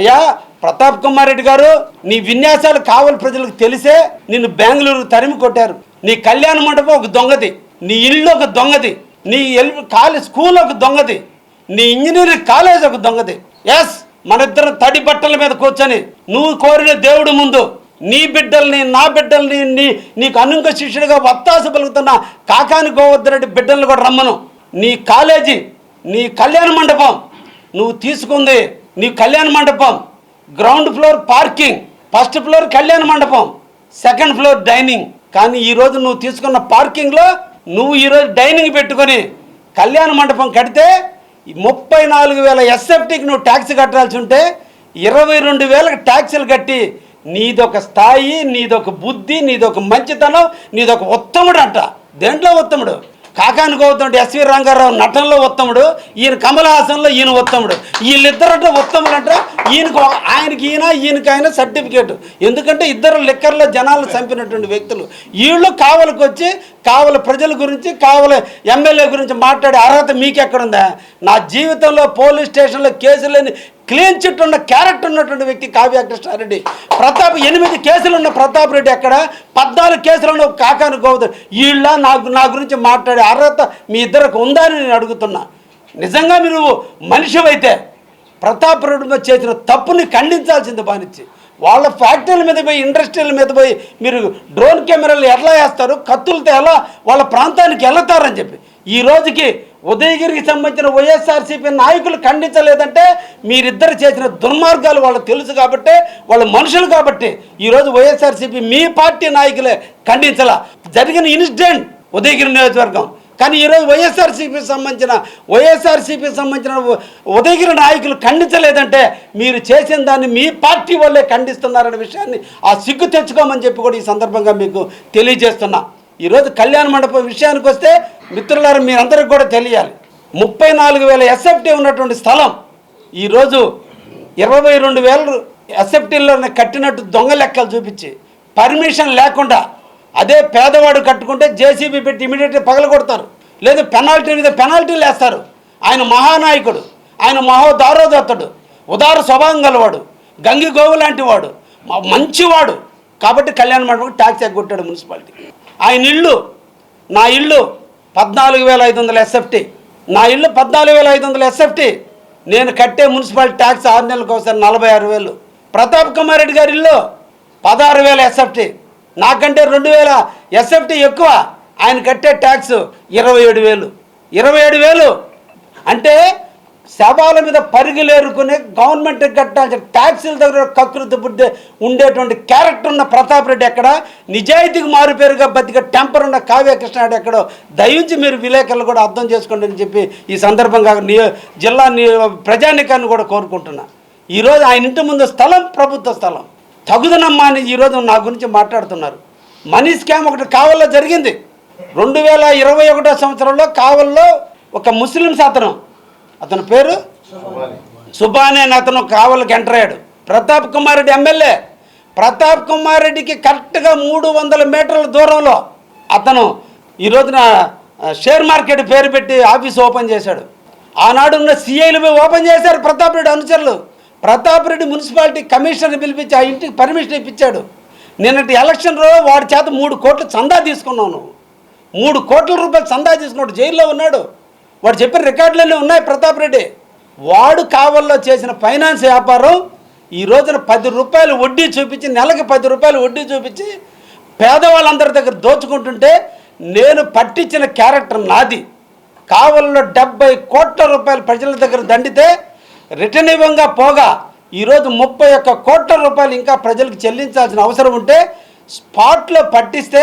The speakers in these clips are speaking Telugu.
అయ్యా ప్రతాప్ కుమార్ రెడ్డి గారు నీ విన్యాసాలు కావాలి ప్రజలకు తెలిసే నిన్ను బెంగళూరు తరిమి కొట్టారు. నీ కళ్యాణ మండపం ఒక దొంగది. నీ ఇల్లు ఒక దొంగది. నీ ఎల్ కాలేజ్ స్కూల్ ఒక దొంగది. నీ ఇంజనీరింగ్ కాలేజ్ ఒక దొంగది. ఎస్ మన ఇద్దరు తడి బట్టల మీద కూర్చొని నువ్వు కోరిన దేవుడు ముందు నీ బిడ్డల్ని నా బిడ్డల్ని నీ నీకు అనుంక శిష్యుడిగా వత్తాస పలుకుతున్న కాకాని గోవర్ధరెడ్డి బిడ్డల్ని కూడా రమ్మను. నీ కాలేజీ నీ కళ్యాణ మండపం నువ్వు తీసుకుంది నీ కళ్యాణ మండపం ground floor parking first floor కళ్యాణ మండపం సెకండ్ ఫ్లోర్ డైనింగ్ కానీ ఈరోజు నువ్వు తీసుకున్న పార్కింగ్లో నువ్వు ఈరోజు డైనింగ్ పెట్టుకొని కళ్యాణ మండపం కడితే ముప్పై నాలుగు వేల ఎస్ఎఫ్టీకి నువ్వు ట్యాక్స్ కట్టాల్సి ఉంటే ఇరవై రెండు వేలకు ట్యాక్సులు కట్టి నీదొక స్థాయి నీదొక బుద్ధి నీదొక మంచితనం నీదొక ఉత్తముడు అంట దేంట్లో ఉత్తముడు? కాకాని ఎస్వి రంగారావు నటనలో ఉత్తముడు ఈయన కమలహాసన్లో ఈయన ఉత్తముడు. వీళ్ళిద్దరంటే ఉత్తములు అంటే ఈయనకు ఆయనకి ఈయన ఈయనకి ఆయన సర్టిఫికేట్. ఎందుకంటే ఇద్దరు లిక్కర్లో జనాలు చంపినటువంటి వ్యక్తులు. వీళ్ళు కావలికి వచ్చి కావల ప్రజల గురించి కావల ఎమ్మెల్యే గురించి మాట్లాడే అర్హత మీకెక్కడుందా? నా జీవితంలో పోలీస్ స్టేషన్లో కేసులు లేని క్లీన్ చిట్ ఉన్న క్యారెక్టర్ ఉన్నటువంటి వ్యక్తి కావ్య కృష్ణారెడ్డి ప్రతాప్ ఎనిమిది కేసులు ఉన్న ప్రతాప్ రెడ్డి ఎక్కడ? పద్నాలుగు కేసులు ఉన్న కాకాను గోవింద్ వీళ్ళ నాకు నా గురించి మాట్లాడే అర్హత మీ ఇద్దరికి ఉందా అని నేను అడుగుతున్నా. నిజంగా మీరు మనిషివైతే ప్రతాప్ రెడ్డి మీద చేసిన తప్పుని ఖండించాల్సింది బానిచ్చి. వాళ్ళ ఫ్యాక్టరీల మీద పోయి ఇండస్ట్రీల మీద పోయి మీరు డ్రోన్ కెమెరాలు ఎలా వేస్తారు? కత్తులతో ఎలా వాళ్ళ ప్రాంతానికి వెళ్తారని చెప్పి. ఈ రోజుకి ఉదయగిరికి సంబంధించిన వైఎస్ఆర్సీపీ నాయకులు ఖండించలేదంటే మీరిద్దరు చేసిన దుర్మార్గాలు వాళ్ళకి తెలుసు కాబట్టి వాళ్ళ మనుషులు కాబట్టి ఈరోజు వైఎస్ఆర్సీపీ మీ పార్టీ నాయకులే ఖండించాల. జరిగిన ఇన్సిడెంట్ ఉదయగిరి నియోజకవర్గం. కానీ ఈరోజు వైఎస్ఆర్సీపీకి సంబంధించిన వైఎస్ఆర్సీపీకి సంబంధించిన ఉదయగిరి నాయకులు ఖండించలేదంటే మీరు చేసిన దాన్ని మీ పార్టీ వాళ్ళే ఖండిస్తున్నారనే విషయాన్ని ఆ సిగ్గు తెచ్చుకోమని చెప్పి కూడా ఈ సందర్భంగా మీకు తెలియజేస్తున్నా. ఈరోజు కళ్యాణ మండపం విషయానికి వస్తే మిత్రులారా మీరందరికి కూడా తెలియాలి. ముప్పై నాలుగు వేల ఎస్ఎఫ్టీ ఉన్నటువంటి స్థలం ఈరోజు ఇరవై రెండు వేలు ఎస్ఎఫ్టీలోనే కట్టినట్టు దొంగ లెక్కలు చూపించి పర్మిషన్ లేకుండా అదే పేదవాడు కట్టుకుంటే జేసీబీ పెట్టి ఇమీడియట్గా పగలగొడతారు. లేదు పెనాల్టీ మీద పెనాల్టీలు వేస్తారు ఆయన మహానాయకుడు ఆయన మహోదారోదత్తుడు ఉదార స్వభావం గలవాడు గంగి గోవు లాంటి వాడు మంచివాడు. కాబట్టి కళ్యాణ మండపం ట్యాక్స్ ఎగ్గొట్టాడు మున్సిపాలిటీ. ఆయన ఇల్లు నా ఇల్లు పద్నాలుగు వేల ఐదు వందల ఎస్ఎఫ్టీ. నా ఇల్లు పద్నాలుగు వేల ఐదు వందల ఎస్ఎఫ్టీ. నేను కట్టే మున్సిపాలిటీ ట్యాక్స్ ఆరు నెలలకు ఒకసారి నలభై ఆరు వేలు. ప్రతాప్ కుమార్ రెడ్డి గారి ఇల్లు పదహారు వేల ఎస్ఎఫ్టీ. నాకంటే రెండు వేల ఎస్ఎఫ్టీ ఎక్కువ. ఆయన కట్టే ట్యాక్స్ ఇరవై ఏడు వేలు. ఇరవై ఏడు వేలు. అంటే శవాల మీద పరిగిలేరుకునే గవర్నమెంట్ కట్టాల్సిన ట్యాక్సీల దగ్గర కకృతి బుద్ధి ఉండేటువంటి క్యారెక్టర్ ఉన్న ప్రతాప్ రెడ్డి ఎక్కడ? నిజాయితీకి మారుపేరుగా బతికే టెంపర్ ఉన్న కావ్యకృష్ణాడు ఎక్కడో? దయించి మీరు విలేకరులు కూడా అర్థం చేసుకోండి అని చెప్పి ఈ సందర్భంగా జిల్లా ప్రజానికాన్ని కూడా కోరుకుంటున్నా. ఈరోజు ఆయన ఇంటి ముందు స్థలం ప్రభుత్వ స్థలం. తగుదనమ్మా అని ఈరోజు నా గురించి మాట్లాడుతున్నారు. మనీ స్కామ్ ఒకటి కావల్లో జరిగింది. రెండు వేల ఇరవై ఒకటో సంవత్సరంలో కావల్లో ఒక ముస్లిం అతను అతని పేరు? సుబానే అని అతను కావలికి ఎంటర్ అయ్యాడు ప్రతాప్ కుమార్ రెడ్డి ఎమ్మెల్యే. ప్రతాప్ కుమార్ రెడ్డికి కరెక్ట్గా మూడు వందల మీటర్ల దూరంలో అతను ఈ రోజున షేర్ మార్కెట్ పేరు పెట్టి ఆఫీస్ ఓపెన్ చేశాడు. ఆనాడు ఉన్న సిఐలు ఓపెన్ చేశారు ప్రతాప్ రెడ్డి అనుచరులు. ప్రతాప్ రెడ్డి మున్సిపాలిటీ కమిషనర్ పిలిపించి ఆ ఇంటికి పర్మిషన్ ఇప్పించాడు. నిన్నటి ఎలక్షన్లో వాడి చేత మూడు కోట్లు చందా తీసుకున్నాను మూడు కోట్ల రూపాయలు చందా తీసుకున్నాడు. జైల్లో ఉన్నాడు. వాడు చెప్పిన రికార్డులన్నీ ఉన్నాయి ప్రతాప్ రెడ్డి. వాడు కావల్లో చేసిన ఫైనాన్స్ వ్యాపారం ఈ రోజున పది రూపాయలు వడ్డీ చూపించి నెలకి పది రూపాయలు వడ్డీ చూపించి పేదవాళ్ళందరి దగ్గర దోచుకుంటుంటే నేను పట్టించిన క్యారెక్టర్ నాది. కావల్లో డెబ్బై కోట్ల రూపాయలు ప్రజల దగ్గర దండితే రిటర్న్ ఇవ్వంగా పోగా ఈరోజు ముప్పై ఒక్క కోట్ల రూపాయలు ఇంకా ప్రజలకు చెల్లించాల్సిన అవసరం ఉంటే స్పాట్లో పట్టిస్తే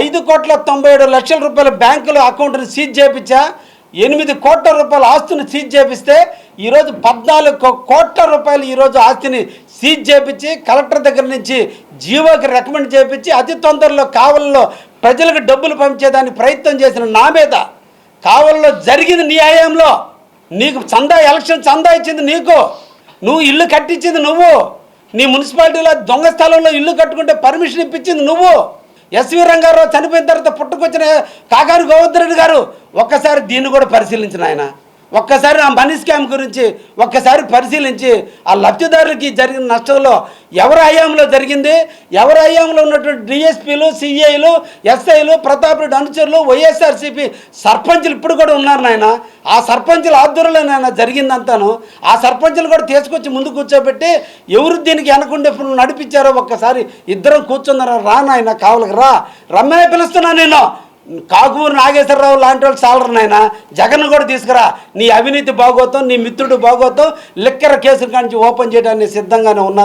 ఐదు కోట్ల తొంభై ఏడు లక్షల రూపాయల బ్యాంకులో అకౌంట్ని సీజ్ చేయించా ఎనిమిది కోట్ల రూపాయల ఆస్తిని సీజ్ చేపిస్తే ఈరోజు పద్నాలుగు కోట్ల రూపాయలు ఈరోజు ఆస్తిని సీజ్ చేపించి కలెక్టర్ దగ్గర నుంచి జీవోకి రికమెండ్ చేపించి అతి తొందరలో కావల్లో ప్రజలకు డబ్బులు పంపించేదానికి ప్రయత్నం చేసిన నా మీద కావల్లో జరిగింది నీ హయాంలో నీకు చందా ఎలక్షన్ చందా ఇచ్చింది నీకు. నువ్వు ఇల్లు కట్టించింది నువ్వు. నీ మున్సిపాలిటీలో దొంగ స్థలంలో ఇల్లు కట్టుకుంటే పర్మిషన్ ఇప్పించింది నువ్వు. ఎస్వి రంగారావు చనిపోయిన తర్వాత పుట్టుకొచ్చిన కాకారు గోవర్ధన్ రెడ్డి గారు ఒక్కసారి దీన్ని కూడా పరిశీలించిన ఆయన. ఒక్కసారి ఆ మనీ స్కామ్ గురించి ఒక్కసారి పరిశీలించి ఆ లబ్ధిదారులకి జరిగిన నష్టంలో ఎవరి హయాంలో జరిగింది ఎవరి హయాంలో ఉన్నటువంటి డిఎస్పీలు సిఐలు ఎస్ఐలు ప్రతాప్ రెడ్డి అనుచరులు వైఎస్ఆర్సీపీ సర్పంచులు ఇప్పుడు కూడా ఉన్నారు నాయన. ఆ సర్పంచుల ఆధ్వర్యంలో నాయన జరిగిందంతాను. ఆ సర్పంచులు కూడా తీసుకొచ్చి ముందు కూర్చోబెట్టి ఎవరు దీనికి వెనకుండే నడిపించారో ఒక్కసారి ఇద్దరం కూర్చున్నారా రా నాయన కావలికి రా. రమ్మనే పిలుస్తున్నా నేను. కాకూరు నాగేశ్వరరావు లాంటి వాళ్ళు చాలరు నాయన. జగన్ కూడా తీసుకురా. నీ అవినీతి బాగోతాం నీ మిత్రుడు బాగోతాం లిక్కర కేసుల కాంచి ఓపెన్ చేయడానికి సిద్ధంగానే ఉన్నా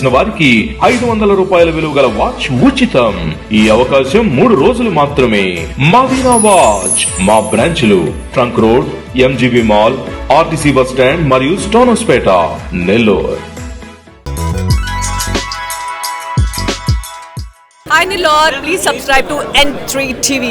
చేసిన వారికి ఐదు వందల రూపాయల విలువ గల వాచ్ ఉచితం. ఈ అవకాశం మూడు రోజులు మాత్రమే. మదీనా వాచ్ మా బ్రాంచ్లు trunk road MGB mall RTC bus stand మరియు Stonehousepet Nellore. Hi Nilor, please subscribe to N3 TV.